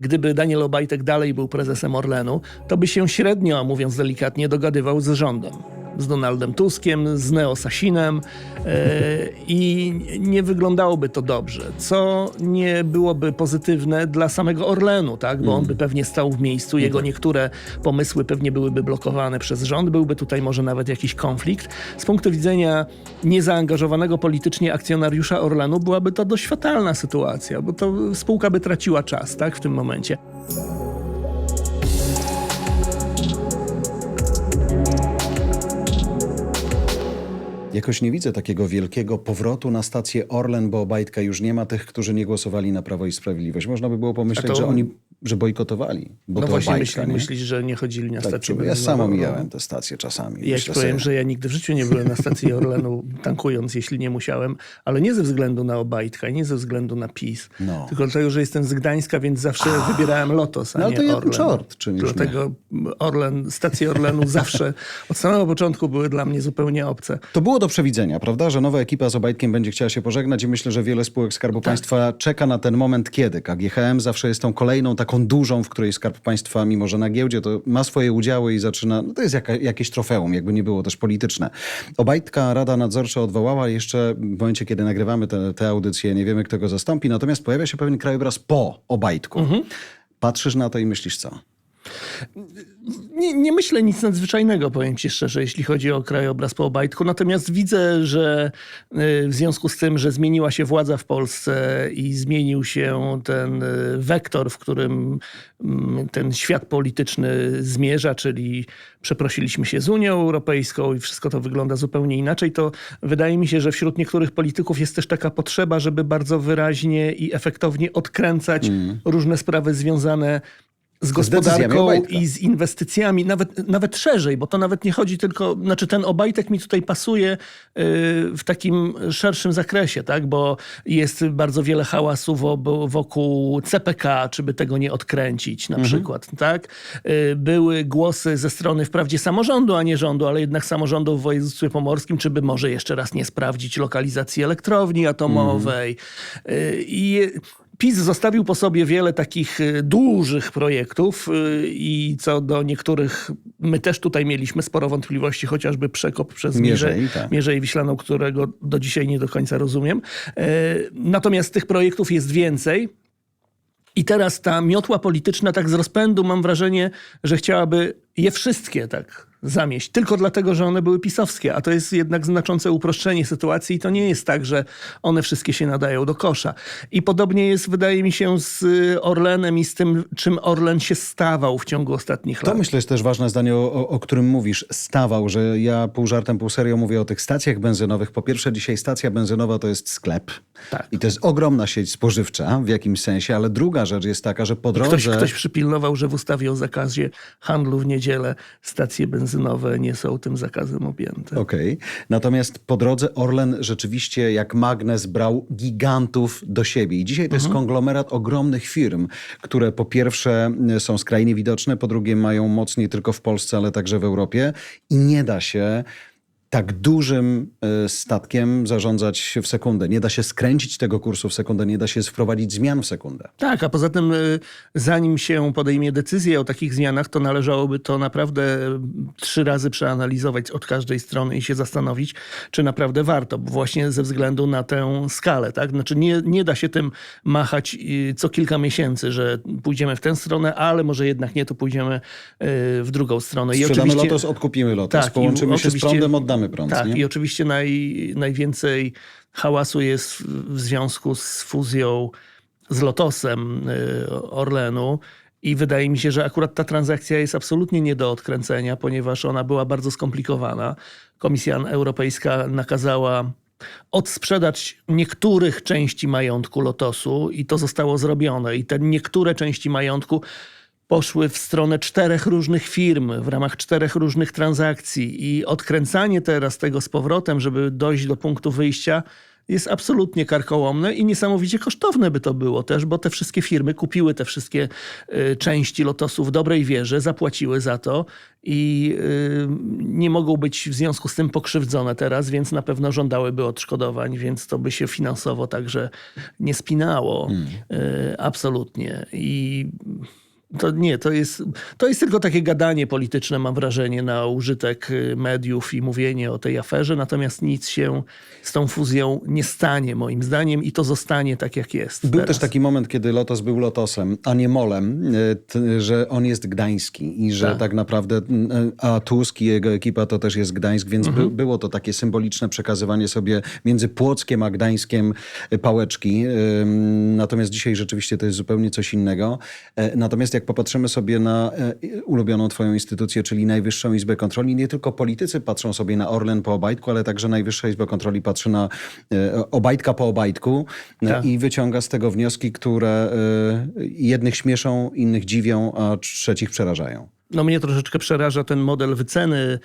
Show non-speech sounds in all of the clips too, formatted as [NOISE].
Gdyby Daniel Obajtek dalej był prezesem Orlenu, to by się średnio, mówiąc delikatnie, dogadywał z rządem. Z Donaldem Tuskiem, z Neo Sasinem e, i nie wyglądałoby to dobrze, co nie byłoby pozytywne dla samego Orlenu, tak? bo on by pewnie stał w miejscu, jego niektóre pomysły pewnie byłyby blokowane przez rząd, byłby tutaj może nawet jakiś konflikt. Z punktu widzenia niezaangażowanego politycznie akcjonariusza Orlenu byłaby to dość fatalna sytuacja, bo to spółka by traciła czas tak, w tym momencie. Jakoś nie widzę takiego wielkiego powrotu na stację Orlen, bo Obajtka już nie ma tych, którzy nie głosowali na Prawo i Sprawiedliwość. Można by było pomyśleć, A to- że oni że bojkotowali. Bo no to właśnie Obajtka, myślisz, że nie chodzili na Tak, stację ja samo mijałem te stacje czasami. Ja ci powiem, sobie, że ja nigdy w życiu nie byłem na stacji Orlenu [LAUGHS] tankując, jeśli nie musiałem, ale nie ze względu na Obajtka i nie ze względu na PiS, No. tylko dlatego, że jestem z Gdańska, więc zawsze wybierałem Lotos, a No, ale nie to jak Orlen. czort, czym Dlatego Orlen, stacje Orlenu zawsze [LAUGHS] od samego początku były dla mnie zupełnie obce. To było do przewidzenia, prawda, że nowa ekipa z Obajtkiem będzie chciała się pożegnać i myślę, że wiele spółek Skarbu Państwa czeka na ten moment, kiedy KGHM zawsze jest tą kolejną taką dużą, w której Skarb Państwa, mimo że na giełdzie, to ma swoje udziały i zaczyna, no to jest jaka, jakieś trofeum, jakby nie było też polityczne. Obajtka Rada Nadzorcza odwołała jeszcze w momencie, kiedy nagrywamy te, te audycje, nie wiemy, kto go zastąpi, natomiast pojawia się pewien krajobraz po Obajtku. Patrzysz na to i myślisz co? Nie, nie myślę nic nadzwyczajnego, powiem ci szczerze, jeśli chodzi o krajobraz po Obajtku. Natomiast widzę, że y, w związku z tym, że zmieniła się władza w Polsce i zmienił się ten y, wektor, w którym mm, ten świat polityczny zmierza, czyli przeprosiliśmy się z Unią Europejską i wszystko to wygląda zupełnie inaczej, to wydaje mi się, że wśród niektórych polityków jest też taka potrzeba, żeby bardzo wyraźnie i efektownie odkręcać różne sprawy związane z gospodarką i z inwestycjami, nawet, nawet szerzej, bo to nawet nie chodzi tylko, znaczy ten Obajtek mi tutaj pasuje y, w takim szerszym zakresie, tak? bo jest bardzo wiele hałasu wo- wokół CPK, czy by tego nie odkręcić na przykład. Tak? Y, Były głosy ze strony wprawdzie samorządu, a nie rządu, ale jednak samorządu w województwie pomorskim, czy by może jeszcze raz nie sprawdzić lokalizacji elektrowni atomowej. Y, I PiS zostawił po sobie wiele takich y, dużych projektów y, i co do niektórych my też tutaj mieliśmy sporo wątpliwości, chociażby przekop przez Mierzei, tak. Mierzei Wiślaną, którego do dzisiaj nie do końca rozumiem. E, Natomiast tych projektów jest więcej. I teraz ta miotła polityczna tak z rozpędu mam wrażenie, że chciałaby je wszystkie tak zamieść, tylko dlatego, że one były pisowskie, a to jest jednak znaczące uproszczenie sytuacji i to nie jest tak, że one wszystkie się nadają do kosza. I podobnie jest, wydaje mi się, z y, Orlenem i z tym, czym Orlen się stawał w ciągu ostatnich To lat. myślę jest też ważne zdanie, o, o, o którym mówisz, stawał, że ja pół żartem, pół serio mówię o tych stacjach benzynowych. Po pierwsze, dzisiaj stacja benzynowa to jest sklep. Tak. I to jest ogromna sieć spożywcza w jakimś sensie, ale druga rzecz jest taka, że po drodze... Ktoś, ktoś przypilnował, że w ustawie o zakazie handlu w niedzielę stacje benzynowe nie są tym zakazem objęte. Okej. Natomiast po drodze Orlen rzeczywiście jak magnes brał gigantów do siebie. I dzisiaj to jest konglomerat ogromnych firm, które po pierwsze y, są skrajnie widoczne, po drugie mają moc nie tylko w Polsce, ale także w Europie. I nie da się tak dużym y, statkiem zarządzać w sekundę. Nie da się skręcić tego kursu w sekundę, nie da się wprowadzić zmian w sekundę. Tak, a poza tym, y, zanim się podejmie decyzję o takich zmianach, to należałoby to naprawdę y, trzy razy przeanalizować od każdej strony i się zastanowić, czy naprawdę warto, właśnie ze względu na tę skalę. Tak? Znaczy nie, nie da się tym machać y, co kilka miesięcy, że pójdziemy w tę stronę, ale może jednak nie, to pójdziemy w drugą stronę. Sprzedamy Lotos, odkupimy Lotos. Tak, i Połączymy się z oczywiście- prądem, oddamy prąd. Tak, nie? i oczywiście naj, najwięcej hałasu jest w, w związku z fuzją z Lotosem y, Orlenu. I wydaje mi się, że akurat ta transakcja jest absolutnie nie do odkręcenia, ponieważ ona była bardzo skomplikowana. Komisja Europejska nakazała odsprzedać niektórych części majątku Lotosu i to zostało zrobione. I te niektóre części majątku poszły w stronę czterech różnych firm w ramach czterech różnych transakcji i odkręcanie teraz tego z powrotem, żeby dojść do punktu wyjścia jest absolutnie karkołomne i niesamowicie kosztowne by to było też, bo te wszystkie firmy kupiły te wszystkie y, części Lotosu w dobrej wierze, zapłaciły za to i y, nie mogą być w związku z tym pokrzywdzone teraz, więc na pewno żądałyby odszkodowań, więc to by się finansowo także nie spinało. Y, absolutnie. I to nie, to jest, to jest tylko takie gadanie polityczne, mam wrażenie, na użytek y, mediów i mówienie o tej aferze, natomiast nic się z tą fuzją nie stanie, moim zdaniem, i to zostanie tak, jak jest. Był teraz. też taki moment, kiedy Lotos był Lotosem, a nie Molem, t- że on jest gdański i że tak, Tak. naprawdę, e, a Tusk i jego ekipa to też jest Gdańsk, więc Mhm. by, było to takie symboliczne przekazywanie sobie między Płockiem a Gdańskiem pałeczki. Natomiast dzisiaj rzeczywiście to jest zupełnie coś innego. E, Natomiast jak popatrzymy sobie na e, ulubioną twoją instytucję, czyli Najwyższą Izbę Kontroli, nie tylko politycy patrzą sobie na Orlen po Obajtku, ale także Najwyższa Izba Kontroli patrzy na e, Obajtka po Obajtku e, Tak. i wyciąga z tego wnioski, które jednych śmieszą, innych dziwią, a trzecich przerażają. No mnie troszeczkę przeraża ten model wyceny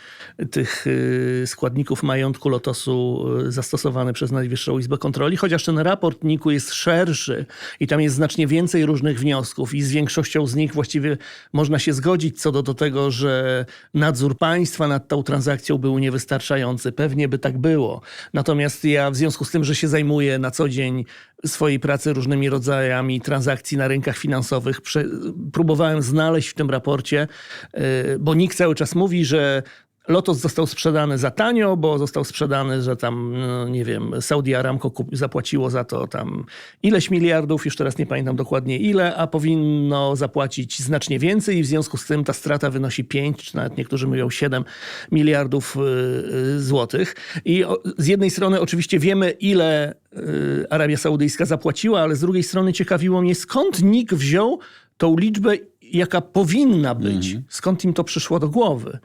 tych y, składników majątku Lotosu y, zastosowany przez Najwyższą Izbę Kontroli, chociaż ten raport NIK-u jest szerszy i tam jest znacznie więcej różnych wniosków i z większością z nich właściwie można się zgodzić co do, do tego, że nadzór państwa nad tą transakcją był niewystarczający. Pewnie by tak było. Natomiast ja w związku z tym, że się zajmuję na co dzień swojej pracy różnymi rodzajami transakcji na rynkach finansowych, prze, próbowałem znaleźć w tym raporcie, yy, bo nikt cały czas mówi, że Lotos został sprzedany za tanio, bo został sprzedany, że tam, no, nie wiem, Saudi Aramco kup- zapłaciło za to tam ileś miliardów, już teraz nie pamiętam dokładnie ile, a powinno zapłacić znacznie więcej i w związku z tym ta strata wynosi 5, czy nawet niektórzy mówią 7 miliardów y, y, złotych. I z jednej strony oczywiście wiemy, ile y, Arabia Saudyjska zapłaciła, ale z drugiej strony ciekawiło mnie, skąd NIK wziął tą liczbę, jaka powinna być. Skąd im to przyszło do głowy.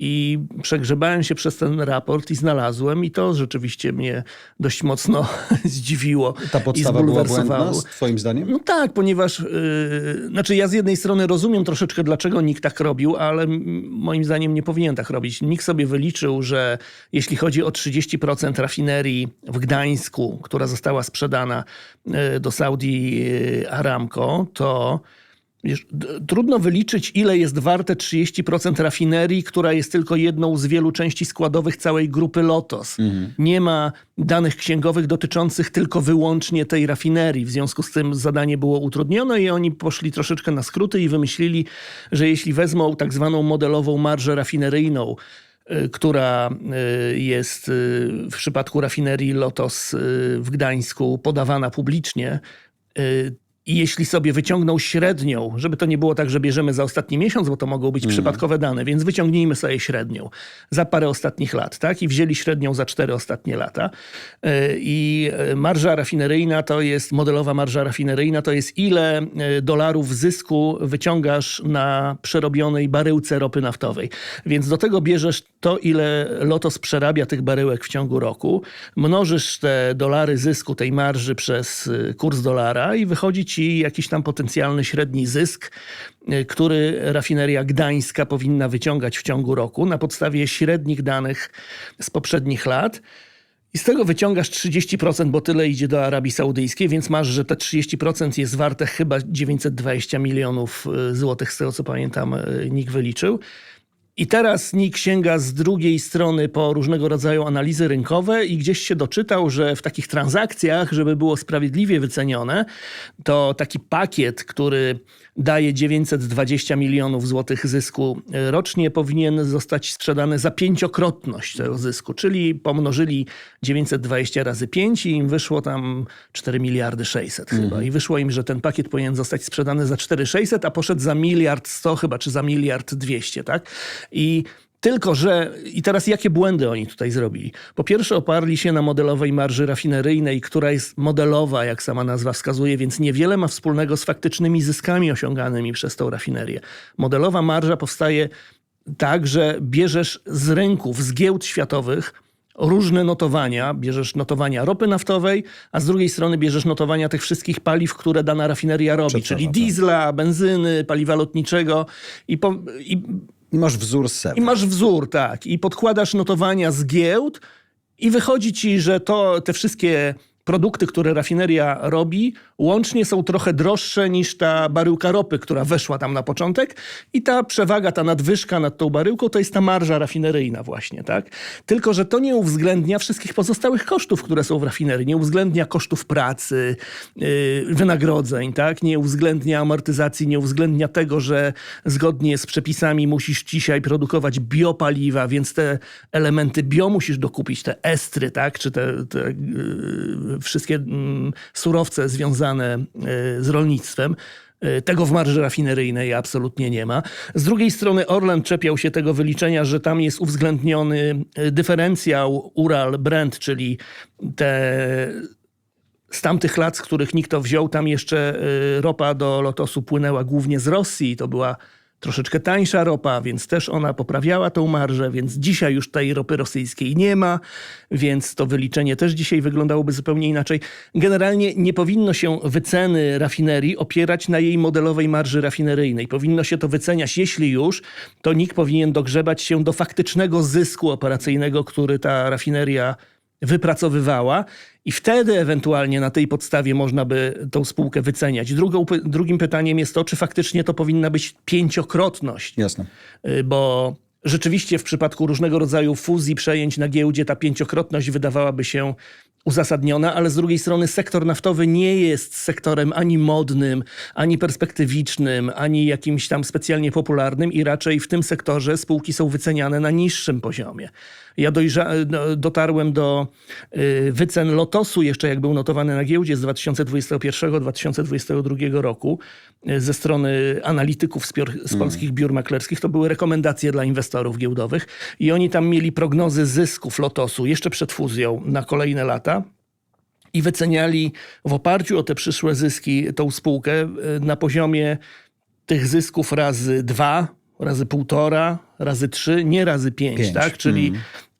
I przegrzebałem się przez ten raport i znalazłem, i to rzeczywiście mnie dość mocno [LAUGHS] zdziwiło. Ta i podstawa była błędna, twoim zdaniem? No tak, ponieważ yy, znaczy ja z jednej strony rozumiem troszeczkę, dlaczego nikt tak robił, ale moim zdaniem nie powinien tak robić. Nikt sobie wyliczył, że jeśli chodzi o 30% rafinerii w Gdańsku, która została sprzedana yy, do Saudi yy, Aramco, to Wiesz, trudno wyliczyć, ile jest warte 30% rafinerii, która jest tylko jedną z wielu części składowych całej grupy Lotos. Nie ma danych księgowych dotyczących tylko wyłącznie tej rafinerii. W związku z tym zadanie było utrudnione i oni poszli troszeczkę na skróty i wymyślili, że jeśli wezmą tak zwaną modelową marżę rafineryjną, y, która y, jest y, w przypadku rafinerii Lotos w Gdańsku podawana publicznie, i jeśli sobie wyciągną średnią, żeby to nie było tak, że bierzemy za ostatni miesiąc, bo to mogą być przypadkowe dane, więc wyciągnijmy sobie średnią za parę ostatnich lat, tak? I wzięli średnią za cztery ostatnie lata. Yy, I yy, marża rafineryjna to jest, modelowa marża rafineryjna to jest ile yy, dolarów zysku wyciągasz na przerobionej baryłce ropy naftowej. Więc do tego bierzesz to, ile Lotos przerabia tych baryłek w ciągu roku, mnożysz te dolary zysku tej marży przez kurs dolara i wychodzi ci jakiś tam potencjalny średni zysk, y, który rafineria gdańska powinna wyciągać w ciągu roku na podstawie średnich danych z poprzednich lat. I z tego wyciągasz 30%, bo tyle idzie do Arabii Saudyjskiej, więc masz, że te 30% jest warte chyba 920 milionów y, złotych, z tego co pamiętam, y, NIK wyliczył. I teraz NIK sięga z drugiej strony po różnego rodzaju analizy rynkowe i gdzieś się doczytał, że w takich transakcjach, żeby było sprawiedliwie wycenione, to taki pakiet, który daje 920 milionów złotych zysku y, rocznie, powinien zostać sprzedany za pięciokrotność tego zysku, czyli pomnożyli 920 razy 5 i im wyszło tam 4 miliardy 600 chyba. I wyszło im, że ten pakiet powinien zostać sprzedany za 4600, a poszedł za miliard 100 chyba, czy za miliard 200, tak? I tylko, że i teraz jakie błędy oni tutaj zrobili? Po pierwsze, oparli się na modelowej marży rafineryjnej, która jest modelowa, jak sama nazwa wskazuje, więc niewiele ma wspólnego z faktycznymi zyskami osiąganymi przez tą rafinerię. Modelowa marża powstaje tak, że bierzesz z rynków, z giełd światowych różne notowania. Bierzesz notowania ropy naftowej, a z drugiej strony bierzesz notowania tych wszystkich paliw, które dana rafineria robi, czyli tak. diesla, benzyny, paliwa lotniczego i, po, i I masz wzór serca. i masz wzór, tak. I podkładasz notowania z giełd I wychodzi ci, że to te wszystkie produkty, które rafineria robi, łącznie są trochę droższe niż ta baryłka ropy, która weszła tam na początek. I ta przewaga, ta nadwyżka nad tą baryłką to jest ta marża rafineryjna właśnie, tak? Tylko, że to nie uwzględnia wszystkich pozostałych kosztów, które są w rafinerii. Nie uwzględnia kosztów pracy, yy, wynagrodzeń, tak? Nie uwzględnia amortyzacji, nie uwzględnia tego, że zgodnie z przepisami musisz dzisiaj produkować biopaliwa, więc te elementy bio musisz dokupić, te estry, tak? Czy te, te yy, wszystkie mm, surowce związane yy, z rolnictwem. Yy, Tego w marży rafineryjnej absolutnie nie ma. Z drugiej strony Orlen czepiał się tego wyliczenia, że tam jest uwzględniony yy, dyferencjał Ural-Brent, czyli te z tamtych lat, z których nikt to wziął, tam jeszcze ropa do Lotosu płynęła głównie z Rosji. To była troszeczkę tańsza ropa, więc też ona poprawiała tą marżę, więc dzisiaj już tej ropy rosyjskiej nie ma, więc to wyliczenie też dzisiaj wyglądałoby zupełnie inaczej. Generalnie nie powinno się wyceny rafinerii opierać na jej modelowej marży rafineryjnej. Powinno się to wyceniać, jeśli już, to NIK powinien dogrzebać się do faktycznego zysku operacyjnego, który ta rafineria wypracowywała i wtedy ewentualnie na tej podstawie można by tą spółkę wyceniać. Drugą, drugim pytaniem jest to, czy faktycznie to powinna być pięciokrotność, Jasne. Y, bo rzeczywiście w przypadku różnego rodzaju fuzji, przejęć na giełdzie ta pięciokrotność wydawałaby się uzasadniona, ale z drugiej strony sektor naftowy nie jest sektorem ani modnym, ani perspektywicznym, ani jakimś tam specjalnie popularnym i raczej w tym sektorze spółki są wyceniane na niższym poziomie. Ja dojrza- no, dotarłem do y, wycen Lotosu jeszcze jak był notowany na giełdzie z 2021-2022 roku y, ze strony analityków z, pior- z polskich biur maklerskich. To były rekomendacje dla inwestorów giełdowych i oni tam mieli prognozy zysków Lotosu jeszcze przed fuzją na kolejne lata i wyceniali w oparciu o te przyszłe zyski tą spółkę y, na poziomie tych zysków razy dwa, razy półtora, razy trzy, nie razy pięć, Pięć. tak? Czyli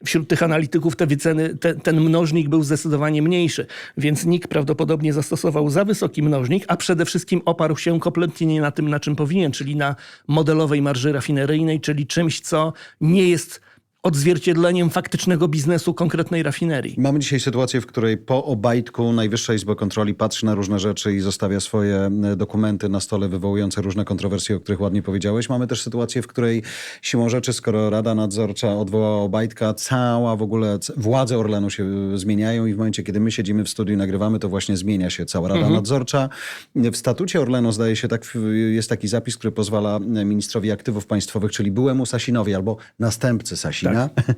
wśród tych analityków te wyceny, te, ten mnożnik był zdecydowanie mniejszy, więc NIK prawdopodobnie zastosował za wysoki mnożnik, a przede wszystkim oparł się kompletnie nie na tym, na czym powinien, czyli na modelowej marży rafineryjnej, czyli czymś, co nie jest odzwierciedleniem faktycznego biznesu konkretnej rafinerii. Mamy dzisiaj sytuację, w której po Obajtku Najwyższa Izba Kontroli patrzy na różne rzeczy i zostawia swoje e, dokumenty na stole wywołujące różne kontrowersje, o których ładnie powiedziałeś. Mamy też sytuację, w której siłą rzeczy, skoro Rada Nadzorcza odwołała Obajtka, cała w ogóle władze Orlenu się e, zmieniają i w momencie, kiedy my siedzimy w studiu i nagrywamy, to właśnie zmienia się cała Rada Nadzorcza. W statucie Orlenu zdaje się tak, jest taki zapis, który pozwala e, ministrowi aktywów państwowych, czyli byłemu Sasinowi albo następcy Sasina,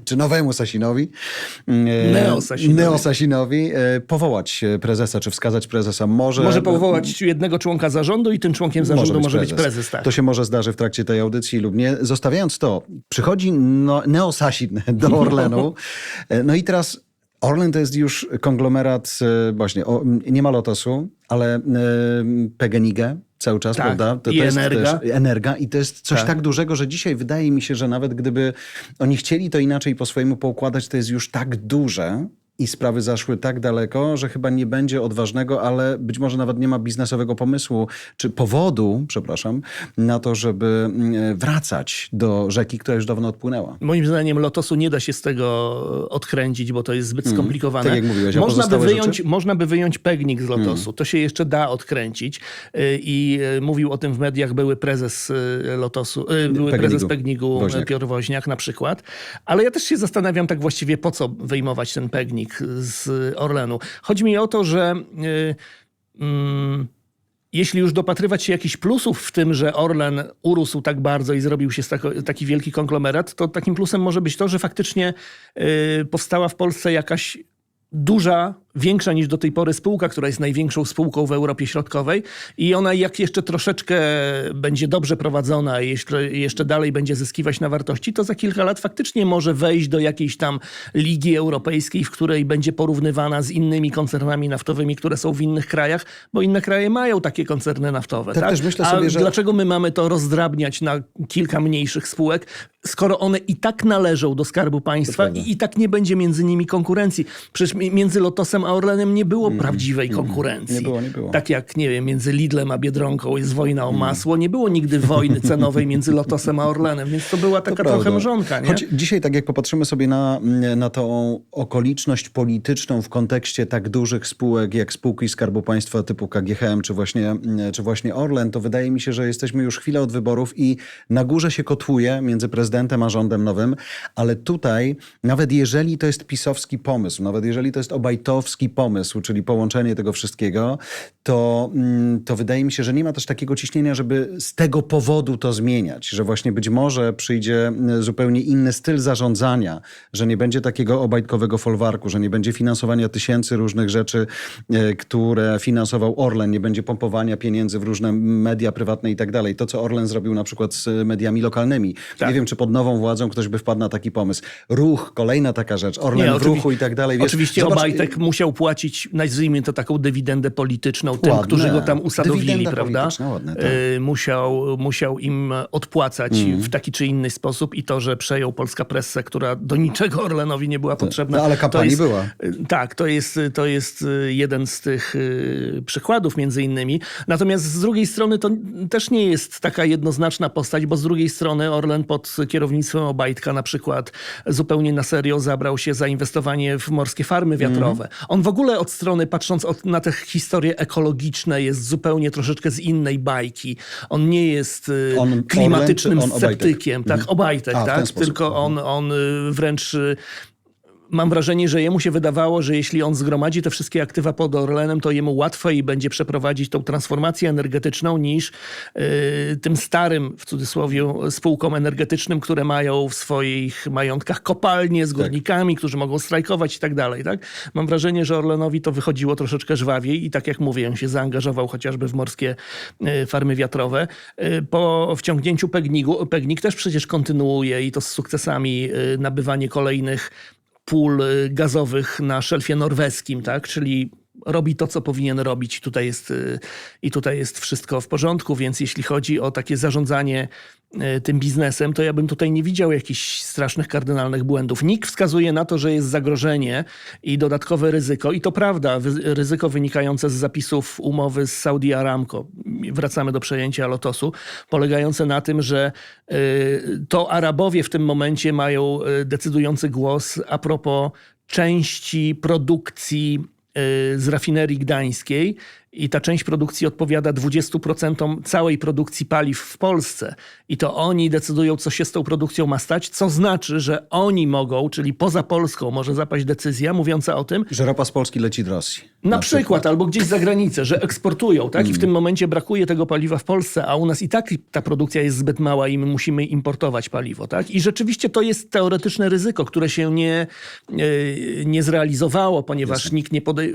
czy nowemu Sasinowi, e, Neosasinowi. Neosasinowi, e, powołać e, prezesa, czy wskazać prezesa. Może, Może powołać jednego członka zarządu i tym członkiem zarządu może być prezes. tak. To się może zdarzy w trakcie tej audycji lub nie. Zostawiając to, przychodzi no, Neosasin do [LAUGHS] Orlenu. No i teraz Orlen to jest już konglomerat właśnie, o, nie ma Lotosu, ale PGNiG cały czas, Tak, prawda? To, i to jest Energa. Też, Energa i to jest coś Tak. tak. dużego, że dzisiaj wydaje mi się, że nawet gdyby oni chcieli to inaczej po swojemu poukładać, to jest już tak duże i sprawy zaszły tak daleko, że chyba nie będzie odważnego, ale być może nawet nie ma biznesowego pomysłu, czy powodu, przepraszam, na to, żeby mm, wracać do rzeki, która już dawno odpłynęła. Moim zdaniem Lotosu nie da się z tego odkręcić, bo to jest zbyt skomplikowane. tak jak mówiłeś, można, by wyjąć, rzeczy? można by wyjąć Pegnik z Lotosu. To się jeszcze da odkręcić. Y, I y, mówił o tym w mediach były prezes Lotosu, były Pegnigu. prezes Pegnigu Woźniak. Piotr Woźniak na przykład. Ale ja też się zastanawiam tak właściwie po co wyjmować ten Pegnik z Orlenu. Chodzi mi o to, że... y, mm, jeśli już dopatrywać się jakichś plusów w tym, że Orlen urósł tak bardzo i zrobił się tako, taki wielki konglomerat, to takim plusem może być to, że faktycznie y, powstała w Polsce jakaś duża, większa niż do tej pory spółka, która jest największą spółką w Europie Środkowej i ona jak jeszcze troszeczkę będzie dobrze prowadzona i jeszcze, dalej będzie zyskiwać na wartości, to za kilka lat faktycznie może wejść do jakiejś tam ligi europejskiej, w której będzie porównywana z innymi koncernami naftowymi, które są w innych krajach, bo inne kraje mają takie koncerny naftowe. Tak Tak, też myślę A sobie, że- dlaczego my mamy to rozdrabniać na kilka mniejszych spółek, skoro one i tak należą do Skarbu Państwa i, i tak nie będzie między nimi konkurencji. Przecież mi- między Lotosem Lotosem a Orlenem nie było prawdziwej konkurencji. Mm, Nie było, nie było. Tak jak, nie wiem, między Lidlem a Biedronką jest wojna Mm. o masło, nie było nigdy wojny cenowej między Lotosem a Orlenem, więc to była taka trochę prawda. mrzonka, nie? Choć dzisiaj, tak jak popatrzymy sobie na, na tą okoliczność polityczną w kontekście tak dużych spółek jak spółki Skarbu Państwa typu KGHM czy właśnie, czy właśnie Orlen, to wydaje mi się, że jesteśmy już chwilę od wyborów i na górze się kotłuje między prezydentem a rządem nowym, ale tutaj, nawet jeżeli to jest pisowski pomysł, nawet jeżeli to jest obajtowski pomysł, czyli połączenie tego wszystkiego, to, mm, to wydaje mi się, że nie ma też takiego ciśnienia, żeby z tego powodu to zmieniać, że właśnie być może przyjdzie mm, zupełnie inny styl zarządzania, że nie będzie takiego obajtkowego folwarku, że nie będzie finansowania tysięcy różnych rzeczy, e, które finansował Orlen, nie będzie pompowania pieniędzy w różne media prywatne i tak dalej. To, co Orlen zrobił na przykład z mediami lokalnymi. Tak. Nie wiem, czy pod nową władzą ktoś by wpadł na taki pomysł. Ruch, kolejna taka rzecz. Orlen Nie, w ruchu i tak dalej. Wiesz, Oczywiście zobacz, Obajtek musiał płacić, nazwijmy to taką dywidendę polityczną tym, Ładne. którzy go tam usadowili, Dywidenda prawda? ładne, tak. Y, musiał, musiał im odpłacać Mm. w taki czy inny sposób i to, że przejął Polska Pressę, która do niczego Orlenowi nie była potrzebna. no, ale to kampanii jest, była. y, Tak, to jest, to jest y, jeden z tych y, przykładów między innymi. Natomiast z drugiej strony to też nie jest taka jednoznaczna postać, bo z drugiej strony Orlen pod kierownictwem Obajtka na przykład zupełnie na serio zabrał się za inwestowanie w morskie farmy wiatrowe. On w ogóle od strony, patrząc od, na te historie ekologiczne, jest zupełnie troszeczkę z innej bajki. On nie jest y, On klimatycznym on Obajtek? sceptykiem. Tak, Obajtek, A, tak? Tylko on, on y, wręcz y, mam wrażenie, że jemu się wydawało, że jeśli on zgromadzi te wszystkie aktywa pod Orlenem, to jemu łatwiej będzie przeprowadzić tą transformację energetyczną niż y, tym starym, w cudzysłowie, spółkom energetycznym, które mają w swoich majątkach kopalnie z górnikami, którzy mogą strajkować i tak dalej. Tak? Mam wrażenie, że Orlenowi to wychodziło troszeczkę żwawiej i tak jak mówię, on się zaangażował chociażby w morskie y, farmy wiatrowe. Y, Po wciągnięciu Pegnigu, Pegnik też przecież kontynuuje i to z sukcesami y, nabywanie kolejnych pól y, gazowych na szelfie norweskim, tak? Czyli robi to, co powinien robić. Tutaj jest, y, I tutaj jest wszystko w porządku, więc jeśli chodzi o takie zarządzanie y, tym biznesem, to ja bym tutaj nie widział jakichś strasznych, kardynalnych błędów. NIK wskazuje na to, że jest zagrożenie i dodatkowe ryzyko. I to prawda, ryzyko wynikające z zapisów umowy z Saudi Aramco. Wracamy do przejęcia Lotosu, polegające na tym, że y, to Arabowie w tym momencie mają decydujący głos a propos części produkcji z rafinerii gdańskiej i ta część produkcji odpowiada 20% całej produkcji paliw w Polsce. I to oni decydują, co się z tą produkcją ma stać, co znaczy, że oni mogą, czyli poza Polską może zapaść decyzja mówiąca o tym, Że ropa z Polski leci do Rosji. na, przykład, albo gdzieś za granicę, że eksportują, tak? I w tym momencie brakuje tego paliwa w Polsce, a u nas i tak ta produkcja jest zbyt mała i my musimy importować paliwo, tak? I rzeczywiście to jest teoretyczne ryzyko, które się nie, e, nie zrealizowało, ponieważ nikt nie podej...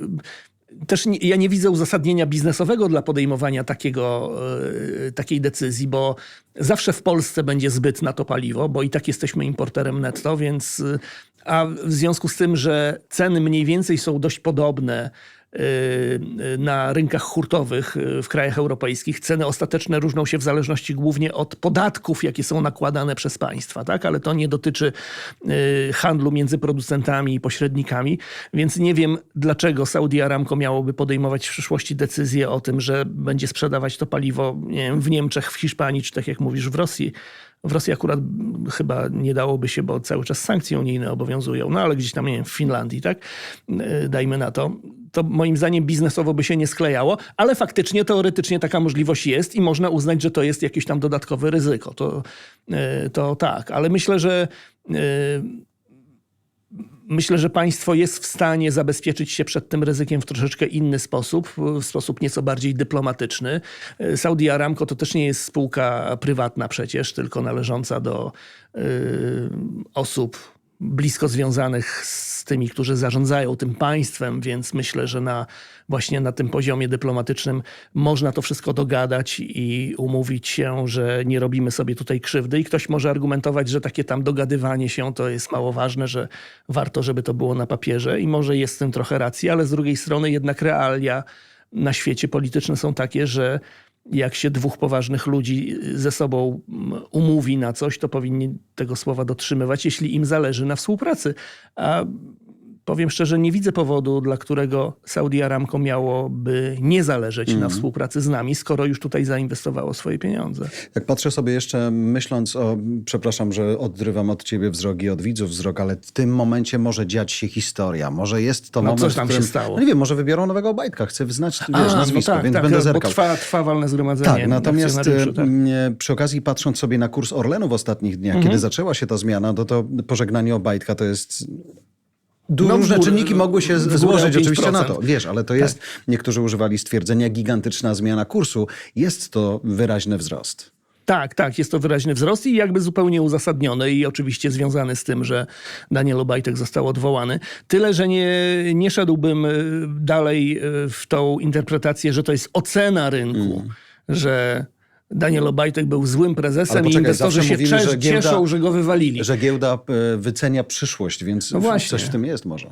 Też nie, ja nie widzę uzasadnienia biznesowego dla podejmowania takiego, e, takiej decyzji, bo zawsze w Polsce będzie zbyt na to paliwo, bo i tak jesteśmy importerem netto, więc e, a w związku z tym, że ceny mniej więcej są dość podobne na rynkach hurtowych y, w krajach europejskich. Ceny ostateczne różnią się w zależności głównie od podatków, jakie są nakładane przez państwa, tak? ale to nie dotyczy y, handlu między producentami i pośrednikami, więc nie wiem, dlaczego Saudi Aramco miałoby podejmować w przyszłości decyzję o tym, że będzie sprzedawać to paliwo nie wiem, w Niemczech, w Hiszpanii, czy tak jak mówisz, w Rosji. W Rosji akurat chyba nie dałoby się, bo cały czas sankcje unijne obowiązują, no ale gdzieś tam, nie wiem, w Finlandii, tak? Yy, Dajmy na to. To moim zdaniem biznesowo by się nie sklejało, ale faktycznie, teoretycznie taka możliwość jest i można uznać, że to jest jakieś tam dodatkowe ryzyko. To, yy, to tak, ale myślę, że yy, Myślę, że państwo jest w stanie zabezpieczyć się przed tym ryzykiem w troszeczkę inny sposób, w sposób nieco bardziej dyplomatyczny. Saudi Aramco to też nie jest spółka prywatna przecież, tylko należąca do y, osób blisko związanych z tymi, którzy zarządzają tym państwem, więc myślę, że na, właśnie na tym poziomie dyplomatycznym można to wszystko dogadać i umówić się, że nie robimy sobie tutaj krzywdy. I ktoś może argumentować, że takie tam dogadywanie się to jest mało ważne, że warto, żeby to było na papierze i może jest w tym trochę racji, ale z drugiej strony jednak realia na świecie polityczne są takie, że jak się dwóch poważnych ludzi ze sobą umówi na coś, to powinni tego słowa dotrzymywać, jeśli im zależy na współpracy. A powiem szczerze, nie widzę powodu, dla którego Saudi Aramco miałoby nie zależeć Mhm. na współpracy z nami, skoro już tutaj zainwestowało swoje pieniądze. Jak patrzę sobie jeszcze, myśląc o, przepraszam, że odrywam od ciebie wzrok i od widzów wzrok, ale w tym momencie może dziać się historia. Może jest to No, moment, coś tam którym, się stało. No nie wiem, może wybiorą nowego Obajtka. Chcę znać wiesz, A, nazwisko, no tak, więc tak, będę bo zerkał. trwa, trwa walne zgromadzenie Tak, natomiast tak. e, przy okazji patrząc sobie na kurs Orlenu w ostatnich dniach, Mhm. kiedy zaczęła się ta zmiana, no to pożegnanie Obajtka to jest... Du- No różne czynniki mogły się złożyć oczywiście na to. 5%. Wiesz, ale to jest, niektórzy używali stwierdzenia gigantyczna zmiana kursu. Jest to wyraźny wzrost. Tak, tak, jest to wyraźny wzrost i jakby zupełnie uzasadniony i oczywiście związany z tym, że Daniel Obajtek został odwołany. Tyle, że nie, nie szedłbym y, dalej y, w tą interpretację, że to jest ocena rynku, że Daniel Obajtek był złym prezesem i poczekaj, inwestorzy zawsze się cze- że giełda- cieszą, że go wywalili. Że giełda e, wycenia przyszłość, więc No właśnie. coś w tym jest może.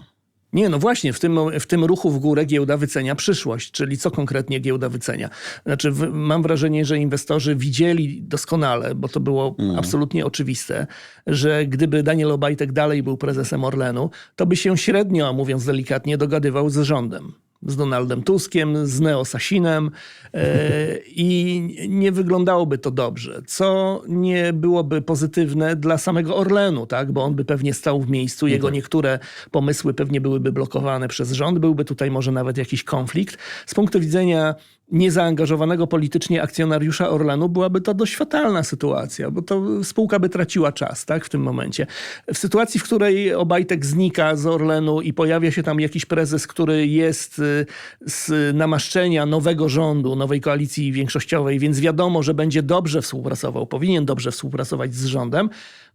Nie, no właśnie, w tym, w tym ruchu w górę giełda wycenia przyszłość, czyli co konkretnie giełda wycenia. Znaczy, w, mam wrażenie, że inwestorzy widzieli doskonale, bo to było absolutnie oczywiste, że gdyby Daniel Obajtek dalej był prezesem Orlenu, to by się średnio, mówiąc delikatnie, dogadywał z rządem. Z Donaldem Tuskiem, z Neo Sasinem e, [LAUGHS] i nie wyglądałoby to dobrze, co nie byłoby pozytywne dla samego Orlenu, tak? bo on by pewnie stał w miejscu, jego niektóre pomysły pewnie byłyby blokowane przez rząd, byłby tutaj może nawet jakiś konflikt. Z punktu widzenia niezaangażowanego politycznie akcjonariusza Orlenu byłaby to dość fatalna sytuacja, bo to spółka by traciła czas tak, w tym momencie. W sytuacji, w której Obajtek znika z Orlenu i pojawia się tam jakiś prezes, który jest y, z namaszczenia nowego rządu, nowej koalicji większościowej, więc wiadomo, że będzie dobrze współpracował, powinien dobrze współpracować z rządem,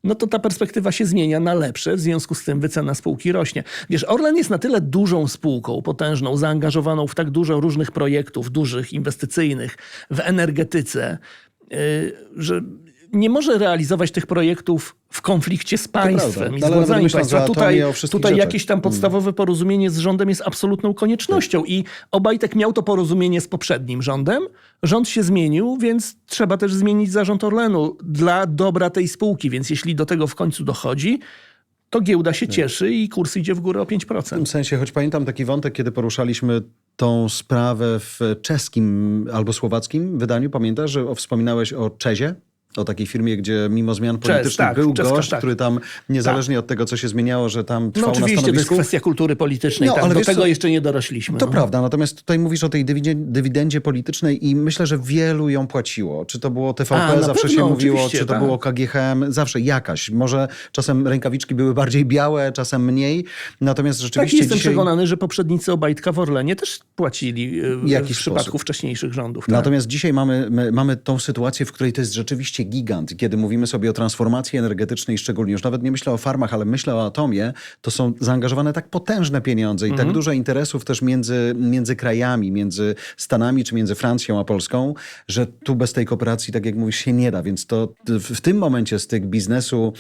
no to ta perspektywa się zmienia na lepsze, w związku z tym wycena spółki rośnie. Wiesz, Orlen jest na tyle dużą spółką, potężną, zaangażowaną w tak dużo różnych projektów, dużych, inwestycyjnych, w energetyce, yy, że nie może realizować tych projektów w konflikcie z państwem i z władzami państwa. Tutaj, tutaj rzeczach. jakieś tam podstawowe porozumienie z rządem jest absolutną koniecznością i Obajtek miał to porozumienie z poprzednim rządem. Rząd się zmienił, więc trzeba też zmienić zarząd Orlenu dla dobra tej spółki. Więc jeśli do tego w końcu dochodzi, to giełda się cieszy i kurs idzie w górę o 5%. W tym sensie, choć pamiętam taki wątek, kiedy poruszaliśmy tą sprawę w czeskim albo słowackim wydaniu, pamiętasz, że wspominałeś o Czezie? O takiej firmie, gdzie mimo zmian politycznych tak, był czeska, gość, tak. który tam, niezależnie od tego, co się zmieniało, że tam No trwał na oczywiście to jest stanowisku. kwestia kultury politycznej. No, tak, ale do tego co? jeszcze nie dorośliśmy. To no. prawda, natomiast tutaj mówisz o tej dywidendzie politycznej i myślę, że wielu ją płaciło. Czy to było TVP, A, na zawsze pewno, się mówiło, czy to tak. było KGHM, zawsze jakaś. Może czasem rękawiczki były bardziej białe, czasem mniej, natomiast Tak, rzeczywiście jestem dzisiaj... przekonany, że poprzednicy Obajtka w Orlenie też płacili y, w, w przypadku sposób. wcześniejszych rządów. Tak? Natomiast dzisiaj mamy, my, mamy tą sytuację, w której to jest rzeczywiście gigant. Kiedy mówimy sobie o transformacji energetycznej szczególnie, już nawet nie myślę o farmach, ale myślę o atomie, to są zaangażowane tak potężne pieniądze i Mhm. tak dużo interesów też między, między krajami, między Stanami czy między Francją a Polską, że tu bez tej kooperacji, tak jak mówisz, się nie da. Więc to w, tym momencie styk biznesu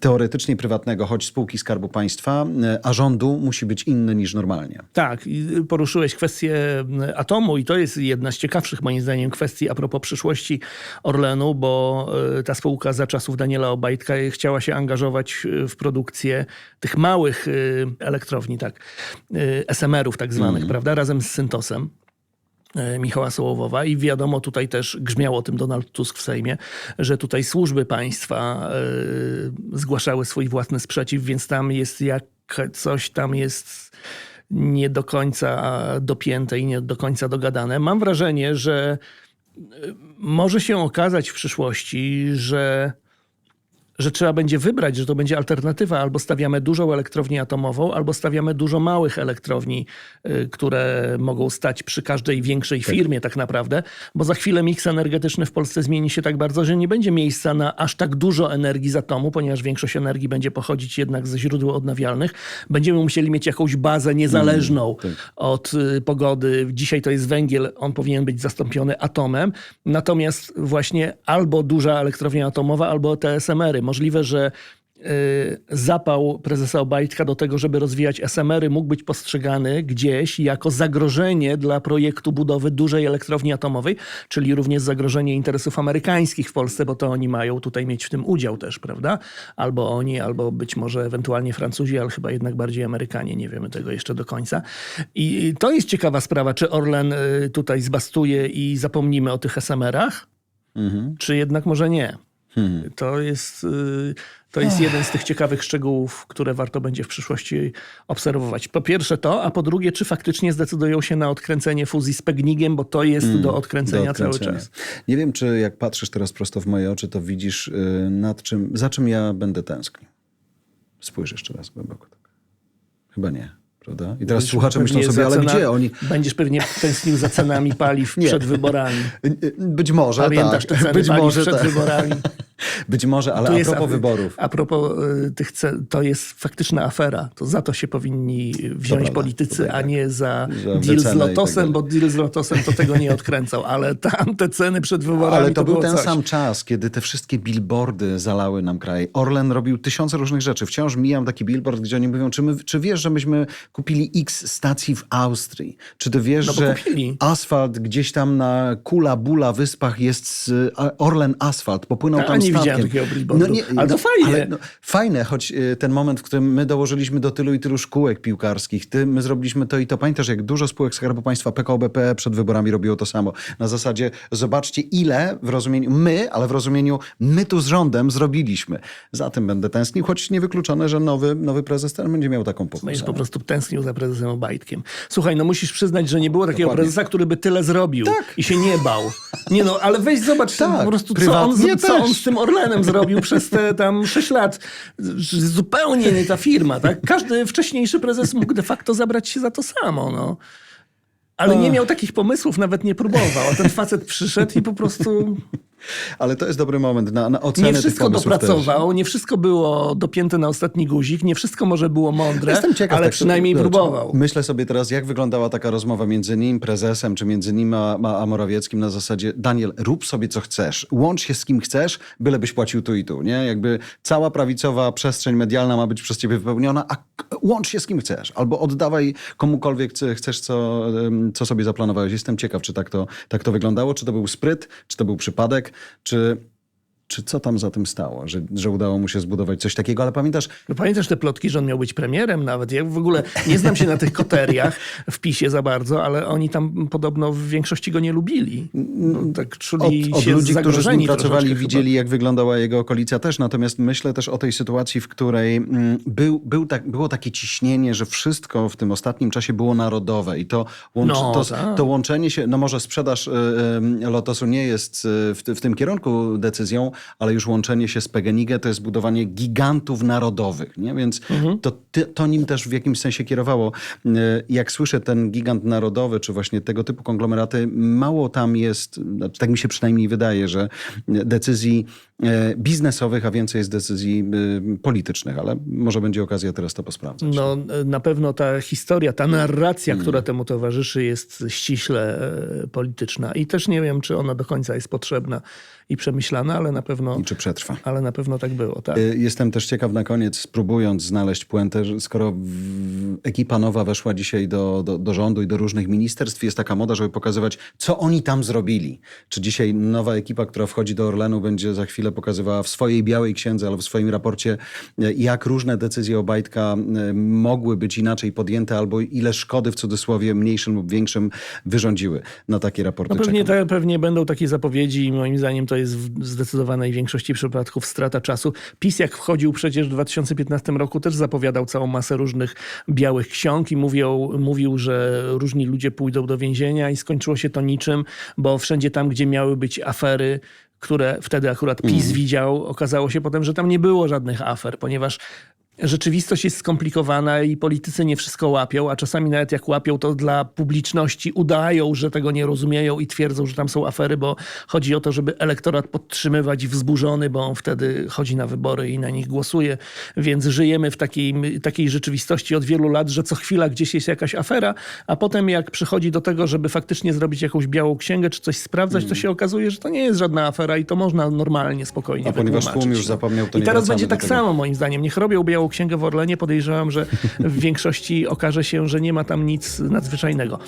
teoretycznie prywatnego, choć spółki Skarbu Państwa, a rządu musi być inny niż normalnie. Tak, i poruszyłeś kwestię y, atomu i to jest jedna z ciekawszych moim zdaniem kwestii a propos przyszłości Orlenu, bo y, ta spółka za czasów Daniela Obajtka chciała się angażować y, w produkcję tych małych y, elektrowni, tak, SMR-ów tak zwanych, prawda, razem z Syntosem. e, Michała Sołowowa i wiadomo, tutaj też grzmiał o tym Donald Tusk w Sejmie, że tutaj służby państwa e, zgłaszały swój własny sprzeciw, więc tam jest jak coś tam jest nie do końca dopięte i nie do końca dogadane. Mam wrażenie, że e, może się okazać w przyszłości, że że trzeba będzie wybrać, że to będzie alternatywa. Albo stawiamy dużą elektrownię atomową, albo stawiamy dużo małych elektrowni, y, które mogą stać przy każdej większej firmie tak naprawdę, bo za chwilę miks energetyczny w Polsce zmieni się tak bardzo, że nie będzie miejsca na aż tak dużo energii z atomu, ponieważ większość energii będzie pochodzić jednak ze źródeł odnawialnych. Będziemy musieli mieć jakąś bazę niezależną od y, pogody. Dzisiaj to jest węgiel, on powinien być zastąpiony atomem. Natomiast właśnie albo duża elektrownia atomowa, albo te SMR-y. Możliwe, że y, zapał prezesa Obajtka do tego, żeby rozwijać SMR-y mógł być postrzegany gdzieś jako zagrożenie dla projektu budowy dużej elektrowni atomowej, czyli również zagrożenie interesów amerykańskich w Polsce, bo to oni mają tutaj mieć w tym udział też, prawda? Albo oni, albo być może ewentualnie Francuzi, ale chyba jednak bardziej Amerykanie, nie wiemy tego jeszcze do końca. I to jest ciekawa sprawa, czy Orlen y, tutaj zbastuje i zapomnimy o tych SMR-ach, czy jednak może nie. To jest, y, to jest jeden z tych ciekawych szczegółów, które warto będzie w przyszłości obserwować. Po pierwsze to, a po drugie, czy faktycznie zdecydują się na odkręcenie fuzji z Pegnigiem, bo to jest do odkręcenia do cały odkręcenia. czas. Nie wiem, czy jak patrzysz teraz prosto w moje oczy, to widzisz, y, nad czym, za czym ja będę tęsknił. Spójrz jeszcze raz głęboko. Tak. Chyba nie, prawda? I teraz słuchacze myślą sobie, ale cena- gdzie oni... Będziesz pewnie tęsknił za cenami paliw [LAUGHS] przed wyborami. Y, Być może, Pamiętasz tak. te ceny Być paliw może, przed tak. wyborami? [LAUGHS] [LAUGHS] Być może, ale Tu a propos wyborów. A propos y, tych cen, to jest faktyczna afera. To za to się powinni wziąć prawda, politycy, tutaj a tak. nie za, Za deal z tak Lotosem, dalej. bo deal z Lotosem to tego nie [LAUGHS] odkręcał. Ale tam te ceny przed wyborami Ale to, był było ten coś. sam czas, kiedy te wszystkie billboardy zalały nam kraj. Orlen robił tysiące różnych rzeczy. Wciąż mijam taki billboard, gdzie oni mówią, czy, my, czy wiesz, że myśmy kupili x stacji w Austrii? Czy ty wiesz, No że kupili. asfalt gdzieś tam na Kula Bula wyspach jest Orlen Asfalt, popłynął tam nie widziałem takiego billboardu. Ale to fajnie. Ale, no, fajne, choć y, ten moment, w którym my dołożyliśmy do tylu i tylu szkółek piłkarskich, ty, my zrobiliśmy to i to. Pamiętasz, jak dużo spółek Skarbu Państwa, PKO BP przed wyborami robiło to samo. Na zasadzie, zobaczcie ile w rozumieniu, my, ale w rozumieniu my tu z rządem zrobiliśmy. Za tym będę tęsknił, choć niewykluczone, że nowy, nowy prezes ten będzie miał taką Będziesz pokusę. po prostu tęsknił za prezesem Obajtkiem. Słuchaj, no musisz przyznać, że nie było takiego Dokładnie. prezesa, który by tyle zrobił Tak. i się nie bał. Nie no, ale weź zobacz Tak, po prostu, co on, co on z tym Orlenem zrobił przez te tam 6 lat. Zupełnie nie ta firma, tak? Każdy wcześniejszy prezes mógł de facto zabrać się za to samo, no. Ale nie miał takich pomysłów, nawet nie próbował. A ten facet przyszedł i po prostu Ale to jest dobry moment na, na ocenę nie tych wszystko też. dopracował, nie wszystko było dopięte na ostatni guzik, nie wszystko może było mądre, Jestem ciekaw, ale tak, przynajmniej zobacz, próbował. Myślę sobie teraz, jak wyglądała taka rozmowa między nim, prezesem, czy między nim a, a, Morawieckim na zasadzie Daniel, rób sobie co chcesz, łącz się z kim chcesz, bylebyś płacił tu i tu, nie? Jakby cała prawicowa przestrzeń medialna ma być przez ciebie wypełniona, a łącz się z kim chcesz. Albo oddawaj komukolwiek chcesz, co, co sobie zaplanowałeś. Jestem ciekaw, czy tak to, tak to wyglądało, czy to był spryt, czy to był przypadek, czy... Czy co tam za tym stało, że, że udało mu się zbudować coś takiego? Ale pamiętasz, No pamiętasz te plotki, że on miał być premierem nawet? Ja w ogóle nie znam się na tych koteriach w PiSie za bardzo, ale oni tam podobno w większości go nie lubili. No, tak od, czuli od się ludzi, którzy z nim pracowali, widzieli, jak wyglądała jego okolica też. Natomiast myślę też o tej sytuacji, w której mm, był, był tak, było takie ciśnienie, że wszystko w tym ostatnim czasie było narodowe i to, łącz, No, to, tak. to łączenie się, no może sprzedaż y, y, Lotosu nie jest y, w, w tym kierunku decyzją, ale już łączenie się z PGNiG to jest budowanie gigantów narodowych, nie? Więc Mhm. to, to nim też w jakimś sensie kierowało. Y, Jak słyszę ten gigant narodowy, czy właśnie tego typu konglomeraty, mało tam jest, znaczy tak mi się przynajmniej wydaje, że decyzji e, biznesowych, a więcej jest decyzji y, politycznych, ale może będzie okazja teraz to posprawdzać. No, na pewno ta historia, ta narracja, Mm. która temu towarzyszy, jest ściśle e, polityczna. I też nie wiem, czy ona do końca jest potrzebna i przemyślana, ale na pewno, I czy przetrwa? ale na pewno tak było. Tak? Jestem też ciekaw na koniec, spróbując znaleźć puentę, skoro ekipa nowa weszła dzisiaj do, do, do rządu i do różnych ministerstw, jest taka moda, żeby pokazywać, co oni tam zrobili. Czy dzisiaj nowa ekipa, która wchodzi do Orlenu, będzie za chwilę pokazywała w swojej białej księdze albo w swoim raporcie, y, jak różne decyzje Obajtka y, mogły być inaczej podjęte, albo ile szkody w cudzysłowie mniejszym lub większym wyrządziły. Na takie raporty No pewnie, te, pewnie będą takie zapowiedzi i moim zdaniem to jest w zdecydowanej większości przypadków strata czasu. PiS jak wchodził przecież w 2015 roku też zapowiadał całą masę różnych białych ksiąg i mówił, mówił, że różni ludzie pójdą do więzienia i skończyło się to niczym, bo wszędzie tam, gdzie miały być afery, które wtedy akurat PiS widział, okazało się potem, że tam nie było żadnych afer, ponieważ rzeczywistość jest skomplikowana i politycy nie wszystko łapią, a czasami nawet jak łapią, to dla publiczności udają, że tego nie rozumieją i twierdzą, że tam są afery, bo chodzi o to, żeby elektorat podtrzymywać wzburzony, bo on wtedy chodzi na wybory i na nich głosuje. Więc żyjemy w takiej, takiej rzeczywistości od wielu lat, że co chwila gdzieś jest jakaś afera, a potem jak przychodzi do tego, żeby faktycznie zrobić jakąś białą księgę czy coś sprawdzać, to się okazuje, że to nie jest żadna afera i to można normalnie, spokojnie A ponieważ tłum już zapomniał, to I nie teraz wracamy będzie tak tego. samo moim zdaniem. Niech robią białą księgę w Orlenie. Podejrzewam, że w [LAUGHS] większości okaże się, że nie ma tam nic nadzwyczajnego.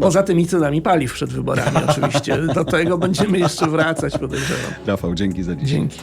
Poza tymi cenami paliw przed wyborami [LAUGHS] oczywiście. Do tego będziemy jeszcze wracać, podejrzewam. Rafał, dzięki za dzisiaj. Dzięki.